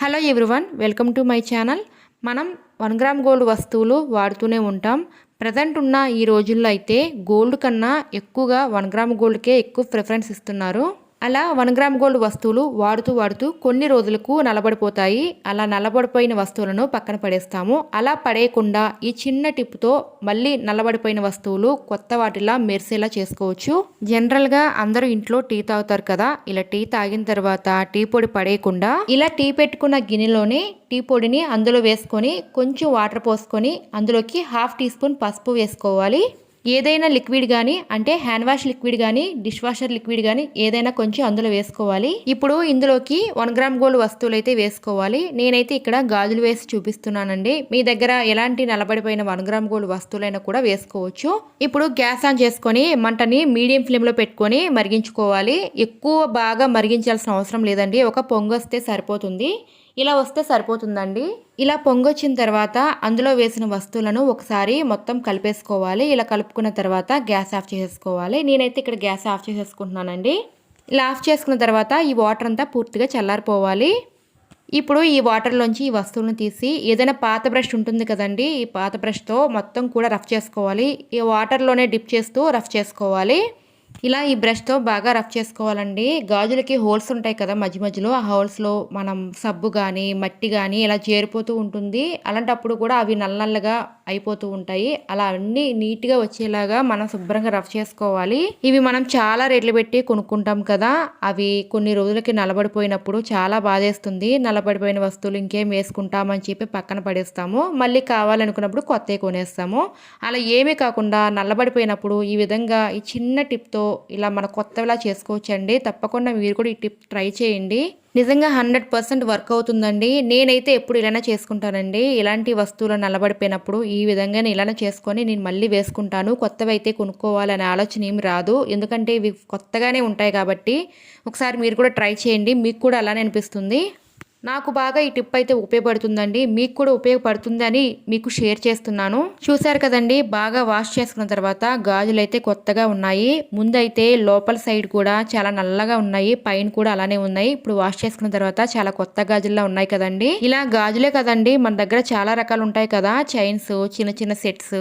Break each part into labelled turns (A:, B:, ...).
A: Hello everyone welcome to my channel. మనం one gram gold వస్తువులు వాడుతూనే ఉంటాం. ప్రజెంట్ ఉన్న ఈ రోజుల్లో అయితే గోల్డ్ కన్నా ఎక్కువగా వన్ గ్రామ్ గోల్డ్కే ఎక్కువ ప్రిఫరెన్స్ ఇస్తున్నారు. అలా వన్ గ్రామ్ గోల్డ్ వస్తువులు వాడుతూ వాడుతూ కొన్ని రోజులకు నలబడిపోతాయి. అలా నలబడిపోయిన వస్తువులను పక్కన పడేస్తాము. అలా పడేయకుండా ఈ చిన్న టిప్తో మళ్ళీ నలబడిపోయిన వస్తువులు కొత్త వాటిలా మెరిసేలా చేసుకోవచ్చు. జనరల్గా అందరూ ఇంట్లో టీ తాగుతారు కదా ఇలా టీ తాగిన తర్వాత టీ పొడి పడేయకుండా ఇలా టీ పెట్టుకున్న గిన్నెలోనే టీ పొడిని అందులో వేసుకొని కొంచెం వాటర్ పోసుకొని అందులోకి హాఫ్ టీ స్పూన్ పసుపు వేసుకోవాలి. ఏదైనా లిక్విడ్ కానీ అంటే హ్యాండ్ వాష్ లిక్విడ్ కానీ డిష్ వాషర్ లిక్విడ్ కానీ ఏదైనా కొంచెం అందులో వేసుకోవాలి. ఇప్పుడు ఇందులోకి వన్ గ్రామ్ గోల్డ్ వస్తువులు అయితే వేసుకోవాలి. నేనైతే ఇక్కడ గాజులు వేసి చూపిస్తున్నానండి. మీ దగ్గర ఎలాంటి నలబడిపోయిన వన్ గ్రామ్ గోల్డ్ వస్తువులైనా కూడా వేసుకోవచ్చు. ఇప్పుడు గ్యాస్ ఆన్ చేసుకొని మంటని మీడియం ఫ్లేమ్లో పెట్టుకొని మరిగించుకోవాలి. ఎక్కువ బాగా మరిగించాల్సిన అవసరం లేదండి. ఒక పొంగొస్తే సరిపోతుంది. ఇలా వస్తే సరిపోతుందండి. ఇలా పొంగొచ్చిన తర్వాత అందులో వేసిన వస్తువులను ఒకసారి మొత్తం కలిపేసుకోవాలి. ఇలా కలుపుకున్న తర్వాత గ్యాస్ ఆఫ్ చేసేసుకోవాలి. నేనైతే ఇక్కడ గ్యాస్ ఆఫ్ చేసేసుకుంటున్నానండి. ఇలా ఆఫ్ చేసుకున్న తర్వాత ఈ వాటర్ అంతా పూర్తిగా చల్లారిపోవాలి. ఇప్పుడు ఈ వాటర్లోంచి ఈ వస్తువులను తీసి ఏదైనా పాత బ్రష్ ఉంటుంది కదండి ఈ పాత బ్రష్తో మొత్తం కూడా రఫ్ చేసుకోవాలి. ఈ వాటర్లోనే డిప్ చేస్తూ రఫ్ చేసుకోవాలి. ఇలా ఈ బ్రష్తో బాగా రఫ్ చేసుకోవాలండి. గాజులకి హోల్స్ ఉంటాయి కదా మధ్య మధ్యలో ఆ హోల్స్లో మనం సబ్బు కానీ మట్టి కానీ ఇలా చేరిపోతూ ఉంటుంది. అలాంటప్పుడు కూడా అవి నల్ల నల్లగా అయిపోతూ ఉంటాయి. అలా అన్నీ నీట్గా వచ్చేలాగా మనం శుభ్రంగా రఫ్ చేసుకోవాలి. ఇవి మనం చాలా రేట్లు పెట్టి కొనుక్కుంటాం కదా. అవి కొన్ని రోజులకి నలబడిపోయినప్పుడు చాలా బాధేస్తుంది. నలబడిపోయిన వస్తువులు ఇంకేం వేసుకుంటామని చెప్పి పక్కన పడేస్తాము. మళ్ళీ కావాలనుకున్నప్పుడు కొత్తవి కొనేస్తాము. అలా ఏమీ కాకుండా నల్లబడిపోయినప్పుడు ఈ విధంగా ఈ చిన్న టిప్తో ఇలా మన కొత్తలా చేసుకోవచ్చండి. తప్పకుండా మీరు కూడా ఈ టిప్ ట్రై చేయండి. నిజంగా హండ్రెడ్ పర్సెంట్ వర్క్ అవుతుందండి. నేనైతే ఎప్పుడు ఇలానే చేసుకుంటానండి. ఇలాంటి వస్తువులు నలబడిపోయినప్పుడు ఈ విధంగా ఇలానే చేసుకొని నేను మళ్ళీ వేసుకుంటాను. కొత్తవి అయితే కొనుక్కోవాలనే ఆలోచన ఏమి రాదు. ఎందుకంటే ఇవి కొత్తగానే ఉంటాయి కాబట్టి ఒకసారి మీరు కూడా ట్రై చేయండి. మీకు కూడా అలానే అనిపిస్తుంది. నాకు బాగా ఈ టిప్ అయితే ఉపయోగపడుతుందండి. మీకు కూడా ఉపయోగపడుతుందని మీకు షేర్ చేస్తున్నాను. చూసారు కదండి బాగా వాష్ చేసుకున్న తర్వాత గాజులు అయితే కొత్తగా ఉన్నాయి. ముందైతే లోపల సైడ్ కూడా చాలా నల్లగా ఉన్నాయి. పైన కూడా అలానే ఉన్నాయి. ఇప్పుడు వాష్ చేసుకున్న తర్వాత చాలా కొత్త గాజుల్లా ఉన్నాయి కదండి. ఇలా గాజులే కదండి మన దగ్గర చాలా రకాలు ఉంటాయి కదా. చైన్స్ చిన్న చిన్న సెట్స్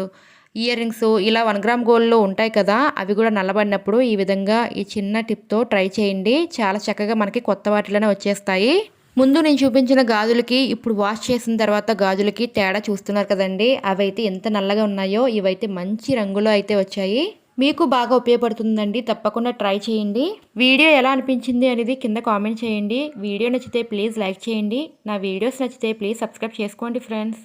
A: ఇయర్ రింగ్స్ ఇలా వన్ గ్రామ్ గోల్డ్లో ఉంటాయి కదా. అవి కూడా నల్లబడినప్పుడు ఈ విధంగా ఈ చిన్న టిప్తో ట్రై చేయండి. చాలా చక్కగా మనకి కొత్త వాటిలోనే వచ్చేస్తాయి. ముందు నేను చూపించిన గాజులకి ఇప్పుడు వాష్ చేసిన తర్వాత గాజులకి తేడా చూస్తున్నారు కదండి. అవి అయితే ఎంత నల్లగా ఉన్నాయో ఇవైతే మంచి రంగులో అయితే వచ్చాయి. మీకు బాగా ఉపయోగపడుతుందండి తప్పకుండా ట్రై చేయండి. వీడియో ఎలా అనిపించింది అనేది కింద కామెంట్ చేయండి. వీడియో నచ్చితే ప్లీజ్ లైక్ చేయండి. నా వీడియోస్ నచ్చితే ప్లీజ్ సబ్స్క్రైబ్ చేసుకోండి ఫ్రెండ్స్.